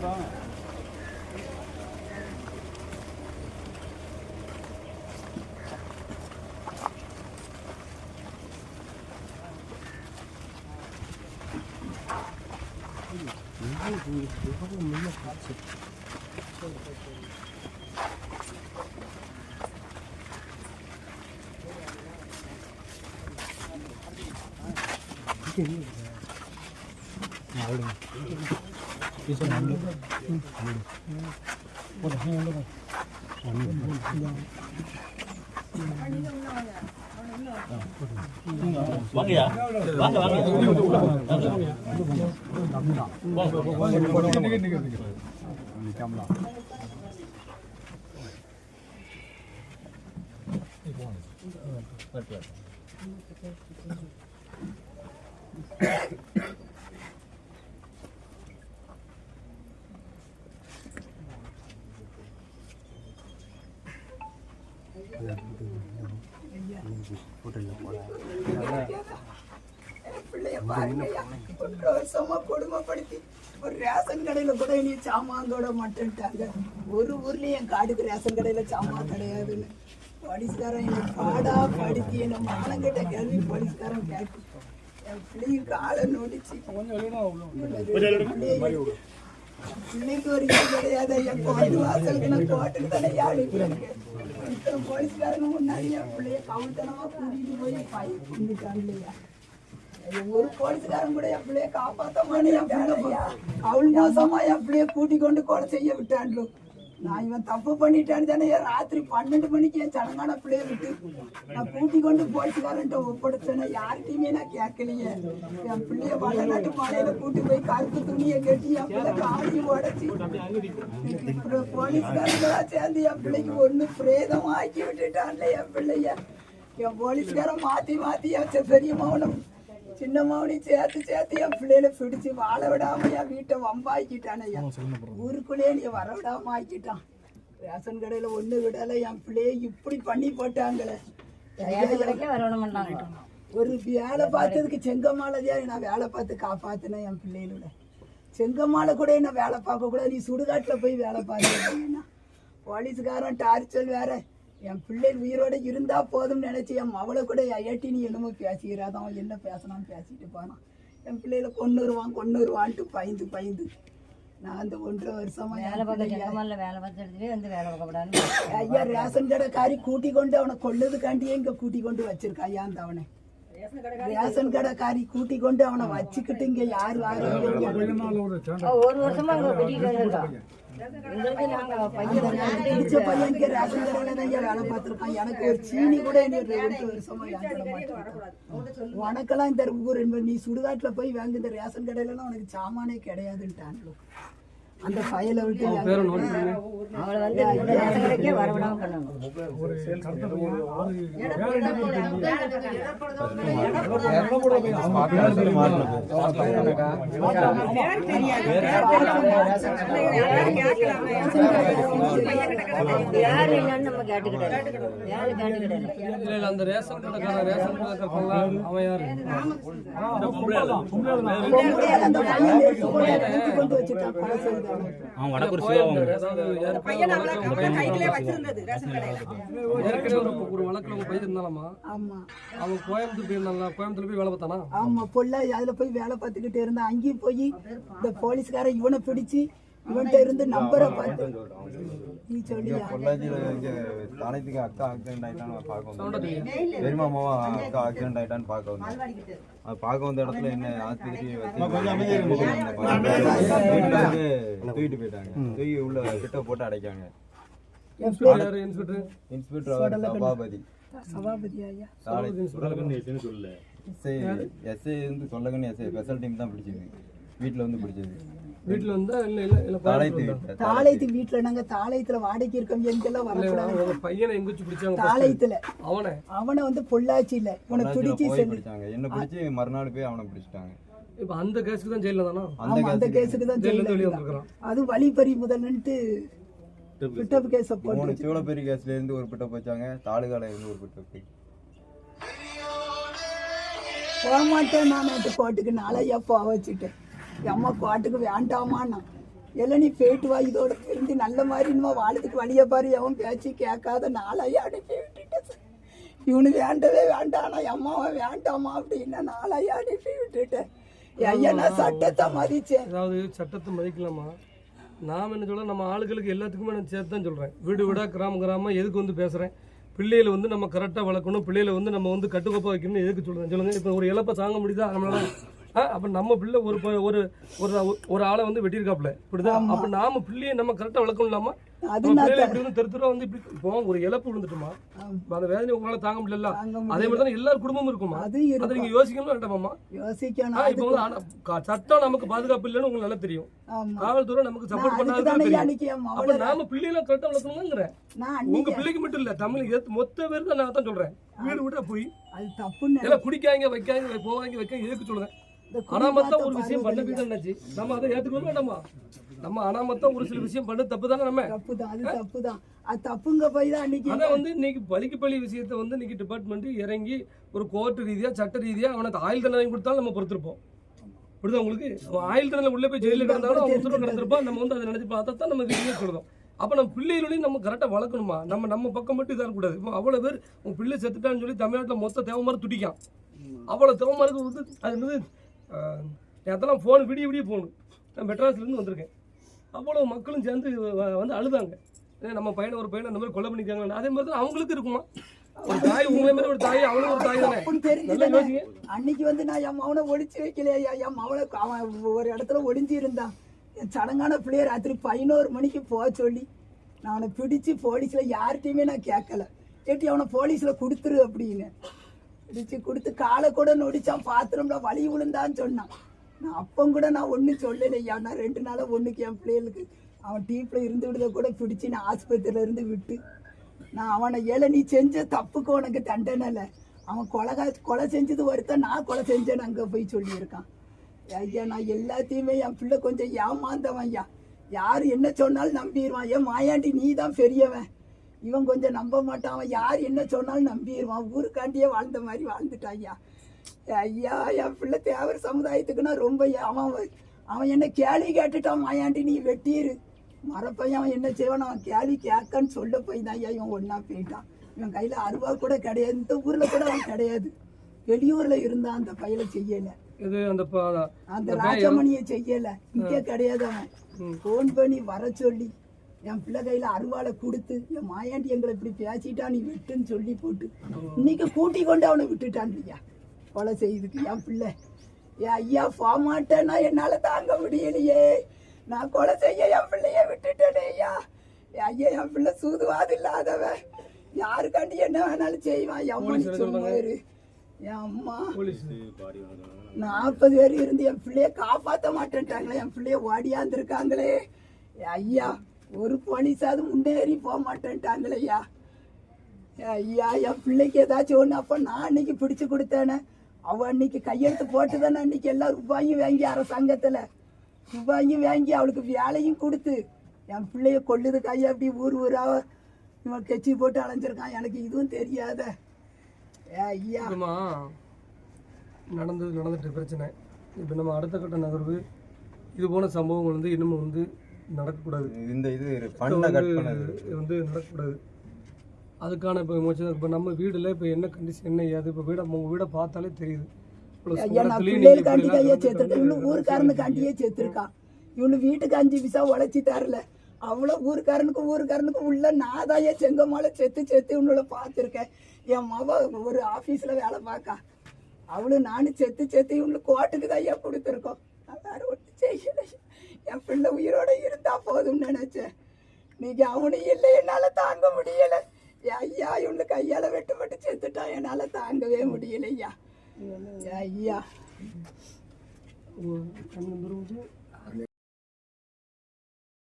맛있다. 하고 물려 같이. 이게 뭐야? 아, 얼른. 예전에 안 넣어. 응. 어디 하나 넣어. 왕이야. 왕이 왕이. Thank you. பாருங்கய்யா ஒரு வருஷமா கொடுமைப்படுத்தி ஒரு ரேஷன் கடையில கூட இனி சாமாந்தோட கூட ஒரு ஊர்லயும் என் காடுக்கு ரேஷன் கடையில சாமான் கிடையாதுன்னு போலீஸ்காரன் என்னை பாடா படுத்தி என்ன மானங்கிட்ட கேள்வி போலீஸ்காரன் கேட்டு என் பிள்ளையும் காலை நோடிச்சு பிள்ளைய- பிள்ளைக்கு ஒரு இது கிடையாது என் கோயில் வாசலுக்கு நான் கோட்டுக்கு தானே அனுப்பியிருக்கேன் இத்தனை போலீஸ்காரங்க முன்னாடி என் பிள்ளைய கவுத்தனமா கூட்டிட்டு போய் பையன் கொண்டுட்டாங்க இல்லையா ஒரு போலீஸ்காரன் கூட என் பிள்ளைய மாட்டேன். என் பிள்ளையா அவள் மோசமா என் பிள்ளைய கொண்டு கொலை செய்ய விட்டான்லு. நான் இவன் தப்பு பண்ணிட்டான்னு தானே ராத்திரி பன்னெண்டு மணிக்கு என் சடங்கான பிள்ளைய விட்டு நான் கூட்டி கொண்டு போலீஸ்காரன்ட்ட ஒப்படைச்சேன் யார்கிட்டயுமே நான் கேட்கலையே. என் பிள்ளைய வடநாட்டு மலையில கூட்டி போய் கருத்து துணியை கட்டி என் பிள்ளை காலையும் உடைச்சி அப்புறம் போலீஸ்காரங்களா சேர்ந்து என் பிள்ளைக்கு ஒண்ணு பிரேதம் ஆக்கி விட்டுட்டான்ல என் பிள்ளைய. என் போலீஸ்காரன் மாத்தி மாத்தி என் பெரிய மௌனம். சின்ன மௌனையும் சேர்த்து சேர்த்து என் பிள்ளையில பிடிச்சு வாழ விடாம என் வீட்டை வம்பாக்கிட்டான் ஐயா. ஊருக்குள்ளேயே நீ வர விடாம ஆக்கிட்டான். ரேஷன் கடையில ஒண்ணு விடல என் பிள்ளைய இப்படி பண்ணி போட்டாங்களே. ஒரு வேலை பார்த்ததுக்கு செங்கம்மாலதையா நான் வேலை பார்த்து காப்பாத்தினேன் என் பிள்ளைகளோட. செங்கம்மால கூட என்ன வேலை பார்க்க கூடாது நீ சுடுகாட்டுல போய் வேலை பார்த்து போலீஸ்காரன் டார்ச்சல் வேற. என் பிள்ளை உயிரோட இருந்தா போதும்னு நினைச்சு என் மவளை கூட ஏட்டி நீ என்னமோ பேசிக்கிறாதான் என்ன பேசணும்னு பேசிட்டு போனான் என் பிள்ளைகளை கொன்னுருவான் கொன்னுருவான்ட்டு பயந்து பயந்து. நான் அந்த ஒன்றரை வருஷமா வேலை பார்க்க ஜங்கமல்ல வேலை பார்த்து எடுத்துட்டு வந்து வேலை பார்க்க கூடாதுன்னு ஐயா ரேஷன் கடைக்காரி கூட்டி கொண்டு அவனை கொல்லதுக்காண்டியே இங்க கூட்டி கொண்டு வச்சிருக்கா ஐயா அந்த அவனை. ரேஷன் கடைக்காரி கூட்டி கொண்டு அவனை வச்சுக்கிட்டு இங்க யாரு ஒரு வருஷமா உனக்கெல்லாம் இந்த ஊர் நீ சுடுகாட்டுல போய் வாங்க இந்த ரேஷன் கடையில உனக்கு சாமானே கிடையாதுன்ட்டான். அந்த பயலை விட்டு அவளை வந்து இந்த ரேஷன் கடைக்கே வரவிடாம யாரு என்னன்னு நம்ம கேட்டுக்கிட்டாரு யாரு அந்த ரேஷன் கடைக்காரன் ரேஷன் கடைக்காரன் அவன் யாரு அந்த எடுத்து கொண்டு தூக்கி கொண்டு வச்சுட்டான் கொலை செய்தவன். அவன் வடக்கூர் அதாவது ஏற்கனவே ஒரு ஒரு வழக்குல உங்க பையன் இருந்தாலாமா? ஆமா. அவன் கோயம்புத்தூர் போயிருந்தாங்களா கோயம்புத்தூர் போய் வேலை பார்த்தானா? ஆமா பொள்ள அதுல போய் வேலை பார்த்துக்கிட்டே இருந்தான். அங்கேயும் போய் இந்த போலீஸ்காரன் இவனை பிடிச்சு இவன்கிட்ட இருந்து நம்பரை பார்த்து நீ சொல்லியா தானத்துக்கு அக்கா ஆக்சிடென்ட் ஆயிட்டான்னு பார்க்க வந்தேன். பெரியமா அம்மாவா அக்கா ஆக்சிடென்ட் ஆயிட்டான்னு பார்க்க வந்தேன். அது பார்க்க வந்த இடத்துல என்ன ஆஸ்பத்திரி வந்து தூக்கிட்டு போயிட்டாங்க. தூக்கி உள்ள கிட்ட போட்டு அடைக்காங்க இன்ஸ்பெக்டர் இன்ஸ்பெக்டர்? அவர் சபாபதி. சபாபதி ஐயா. சாலை எஸ்ஐ எஸ்ஐ வந்து சொல்லகன்னு எஸ்ஐ ஸ்பெஷல் டீம் தான் பிடிச்சது. வீட்டில் வந்து பிடிச்சது. வீட்டுல வந்தா இல்ல இல்ல இல்ல தாளைத்து தாளையத்து வீட்டுல நாங்க தாளையத்துல வாடகைக்கு இருக்கோம் எங்கெல்லாம் வரக்கூடாது. அவங்க பையனை எங்க வச்சு பிடிச்சாங்க? தாளையத்துல அவனை? அவனை வந்து பொள்ளாச்சியில இவனை பிடிச்சு பிடிச்சாங்க. என்ன பிடிச்சி மறுநாள் போய் அவனை பிடிச்சிட்டாங்க. இப்ப அந்த கேஸுக்கு தான் ஜெயில தானா? அந்த கேஸுக்கு தான் ஜெயில வெளியே வந்திருக்கான் அது வழிப்பறி முதல்ன்ட்டு பிட்டப் கேஸ. போட்டு மூணு சூளப்பேரி கேஸ்ல இருந்து ஒரு பிட்ட வச்சாங்க. தாலுகால இருந்து ஒரு பிட்ட போய். போக மாட்டேன் நான் நேற்று கோட்டுக்கு நாளையா போக வச்சுட்டேன். அம்மா கோட்டுக்கு வேண்டாமா நான் எல்லாம் நீ போயிட்டு வா இதோட இருந்து நல்ல மாதிரி இன்னும் வாழ்த்துக்கு வழிய பாரு அவன் பேச்சு கேட்காத நாளையே அனுப்பி விட்டுட்டேன் சார். இவனு வேண்டவே வேண்டாம் ஆனா அம்மாவை வேண்டாமா அப்படின்னா நாளையே அனுப்பி விட்டுட்டேன். ஐயா நான் சட்டத்தை மதிச்சேன். அதாவது சட்டத்தை மதிக்கலாமா? நாம் என்ன சொல்ல நம்ம ஆளுகளுக்கு எல்லாத்துக்குமே நான் சேர்த்து தான் சொல்கிறேன் வீடு வீடாக கிராம கிராமம் எதுக்கு வந்து பேசுகிறேன் பிள்ளைகளை வந்து நம்ம கரெக்டாக வளர்க்கணும் பிள்ளைகளை வந்து நம்ம வந்து கட்டுக்கோப்பாக வைக்கணும்னு எதுக்கு சொல்கிறேன் சொல்லுங்கள் இப்போ ஒரு இழப்பை தாங்க முடியுதா? நம்மளால அப்போ நம்ம பிள்ளை ஒரு ஒரு ஒரு ஒரு ஆளை வந்து வெட்டியிருக்காப்புல. இப்படிதான். அப்போ நாம பிள்ளையை நம்ம கரெக்டாக வளர்க்கணும் இல்லாமல் வந்து தெரு தெருவா வந்து இப்படி இப்போ ஒரு இழப்பு விழுந்துட்டுமா? அந்த வேதனை உங்களால தாங்க முடியல. அதே மாதிரி தானே எல்லார் குடும்பமும் இருக்குமா? அது நீங்க யோசிக்கணும் வேண்டாமாமா யோசிக்கணும். இப்போ வந்து சட்டம் நமக்கு பாதுகாப்பு இல்லைன்னு உங்களுக்கு நல்லா தெரியும். காவல்துறை நமக்கு சப்போர்ட் நான் அதுக்கு பண்ணாதுன்னு தானே தெரியும். அப்ப நாம பிள்ளைகளை கரெக்டா வளர்க்கணுங்கிறேன் உங்க பிள்ளைக்கு மட்டும் இல்ல தமிழ் மொத்த பேருக்கு நான் தான் சொல்றேன். வீடு விட்டா போய். அது தப்புன்னு குடிக்காங்க வைக்காங்க போவாங்க வைக்காங்க எதுக்கு இந்த அனாமத்தா ஒரு விஷயம் பண்ண என்னாச்சு நம்ம அதை ஏத்துக்கணும் வேண்டாமா நம்ம அனாமத்தா ஒரு சில விஷயம் பண்ண தப்பு தானே நம்ம? அது அது தப்புங்க போய் தான் அன்னைக்கு ஆனா வந்து இன்னைக்கு பலிக்கு பலி விஷயத்தை வந்து இன்னைக்கு டிபார்ட்மெண்ட் இறங்கி ஒரு கோர்ட் ரீதியா சட்ட ரீதியா அவனுக்கு ஆயுள் தண்டனை கொடுத்தாலும் நம்ம பொறுத்திருப்போம். புரியுதா உங்களுக்கு? ஆயுள் தண்டனை உள்ள போய் ஜெயிலில் கிடந்தாலும் அவன் உத்தரவு கிடந்திருப்பான். நம்ம வந்து அதை நினைச்சு பார்த்தா தான் நம்ம வீடியோ சொல்லுவோம் அப்ப நம்ம பிள்ளைகளையும் நம்ம கரெக்டா வளர்க்கணுமா? நம்ம நம்ம பக்கம் மட்டும் இதாக கூடாது இப்போ அவ்வளவு பேர் உன் பிள்ளை செத்துட்டான்னு சொல்லி தமிழ்நாட்டுல மொத்த தேவை மாதிரி துடிக்கான் அவ்வளவு தேவை மாதிரி வந்து அது என்னது? ஆஹ், அதெல்லாம் ஃபோன் விடிய விடிய ஃபோனு நான் மெட்ராஸ்ல இருந்து வந்திருக்கேன். அவ்வளவு மக்களும் சேர்ந்து வந்து அழுதாங்க. நம்ம பையனை ஒரு பையனை அந்த மாதிரி கொலை பண்ணிக்காங்க அதே மாதிரி தான் அவங்களுக்கு இருக்குமா? ஒரு தாய் உங்களை மாதிரி ஒரு தாய் அவளும் ஒரு தாய் தானே? அன்னைக்கு வந்து நான் என் மவனை ஒளிச்சு வைக்கலையா? என் மவனை அவன் ஒரு இடத்துல ஒளிஞ்சு இருந்தான் என் சடங்கான பிள்ளைய ராத்திரி பதினோரு மணிக்கு போக சொல்லி நான் அவனை பிடிச்சு போலீஸ்ல யார்கிட்டயுமே நான் கேட்கல. கேட்டி அவனை போலீஸ்ல கொடுத்துரு அப்படின்னு. பிடிச்சு கொடுத்து காலை கூட நொடிச்சான் பாத்திரம்ல வலி விழுந்தான்னு சொன்னான். நான் அப்போ கூட நான் ஒன்றும் சொல்லலையா நான் ரெண்டு நாளாக ஒன்றுக்கு என் பிள்ளைகளுக்கு அவன் டீப்பில் இருந்து விடுத கூட பிடிச்சி நான் ஆஸ்பத்திரியில இருந்து விட்டு நான் அவனை ஏழை நீ செஞ்ச தப்புக்கு உனக்கு தண்டனை இல்லை அவன் கொலை கொலை செஞ்சது வருத்தம் நான் கொலை செஞ்சேன்னு அங்கே போய் சொல்லியிருக்கான். ஐயா நான் எல்லாத்தையுமே என் பிள்ளை கொஞ்சம் ஏமாந்தவன் ஐயா. யார் என்ன சொன்னாலும் நம்பிடுவான். ஏன் மாயாண்டி நீ தான் பெரியவன். இவன் கொஞ்சம் நம்ப மாட்டான். அவன் யார் என்ன சொன்னாலும் நம்பிடுவான். ஊருக்காண்டியே வாழ்ந்த மாதிரி வாழ்ந்துட்டான் ஐயா ஐயா என் பிள்ளை தேவர் சமுதாயத்துக்குன்னா ரொம்ப அவன் அவன் என்ன கேள்வி கேட்டுட்டான் மாயாண்டி நீ வெட்டிரு மரப்பையன் அவன் என்ன செய்வான்? அவன் கேள்வி கேட்கன்னு சொல்ல போய் தான் ஐயா இவன் ஒன்றா போயிட்டான். இவன் கையில் அருவா கூட கிடையாது. இந்த ஊரில் கூட அவன் கிடையாது. வெளியூரில் இருந்தான் அந்த பையலை செய்யலை. அந்த ராஜமணியை செய்யலை. இங்கே கிடையாது அவன். ஃபோன் பண்ணி வர சொல்லி. என் பிள்ளை கையில் அருவாளை கொடுத்து என் மாயாண்டி எங்களை இப்படி பேசிட்டா நீ விட்டுன்னு சொல்லி போட்டு இன்னைக்கு கூட்டி கொண்டு அவனை விட்டுட்டான் ஐயா கொலை செய்யுதுக்கு என் பிள்ளை. என் ஐயா போக மாட்டேன்னா என்னால் தாங்க முடியலையே. நான் கொலை செய்ய என் பிள்ளைய விட்டுட்டேனே ஐயா. ஐயா என் பிள்ளை சூதுவாது இல்லாதவன் யாருக்காண்டி என்ன வேணாலும் செய்வான்? சும்மா இரு. என் அம்மா. நாற்பது பேர் இருந்து என் பிள்ளைய காப்பாற்ற மாட்டேன்ட்டாங்களே. என் பிள்ளைய ஓடியாந்துருக்காங்களே. ஐயா ஒரு போலீஸாவது முன்னேறி போக மாட்டேன்ட்டாங்களே ஐயா ஐயா என் பிள்ளைக்கு ஏதாச்சும் ஒன்று அப்போ நான் அன்னைக்கு பிடிச்சு கொடுத்தேனே. அவள் அன்னைக்கு கையெழுத்து போட்டு தானே அன்னைக்கு எல்லாம் ரூபாயும் வாங்கி அரசாங்கத்தில். ரூபாயும் வாங்கி அவளுக்கு வேலையும் கொடுத்து. என் பிள்ளைய கொள்ளுது கையை அப்படி ஊர் ஊராக இவன் கெச்சி போட்டு அலைஞ்சிருக்கான். எனக்கு இதுவும் தெரியாத. ஐயா. நடந்தது நடந்துட்டு பிரச்சனை. இப்போ நம்ம அடுத்த கட்ட நகர்வு இது போன சம்பவங்கள் வந்து இன்னமும் வந்து நடக்கக்கூடாது. இந்த இது பண்ண கட் பண்ணது. இது வந்து நடக்கக்கூடாது. அதுக்கான இப்போ மோச்சம் இப்போ நம்ம வீடுல இப்போ என்ன கண்டிஷன் என்ன ஏது? இப்போ வீடை உங்கள் வீடை பார்த்தாலே தெரியுது. ஐயா நான் பிள்ளைகளுக்காண்டி நடந்து சேர்த்திருக்கேன். இவனு ஊருக்காரனுக்காண்டியே சேர்த்திருக்கான் இவனு வீட்டுக்கு அஞ்சு விசா உழைச்சி தரல. அவ்வளோ ஊருக்காரனுக்கு ஊருக்காரனுக்கு உள்ள நான் தான் என் செங்கமால செத்து செத்து இவனோட பார்த்துருக்கேன். என் மவ ஒரு ஆஃபீஸில் வேலை பார்க்கா. அவளும் நானும் செத்து செத்து இவனுக்கு கோட்டுக்கு தான் ஐயா கொடுத்துருக்கோம் நான் வேற ஒன்றும் செய்யலை என் பிள்ளை உயிரோட இருந்தா போதும்னு நினைச்சேன். நீங்க அவனும் இல்லை என்னால தாங்க முடியல. ஐயா இவனுக்கு கையால வெட்டு வெட்டு செத்துட்டான் என்னால தாங்கவே முடியல ஐயா.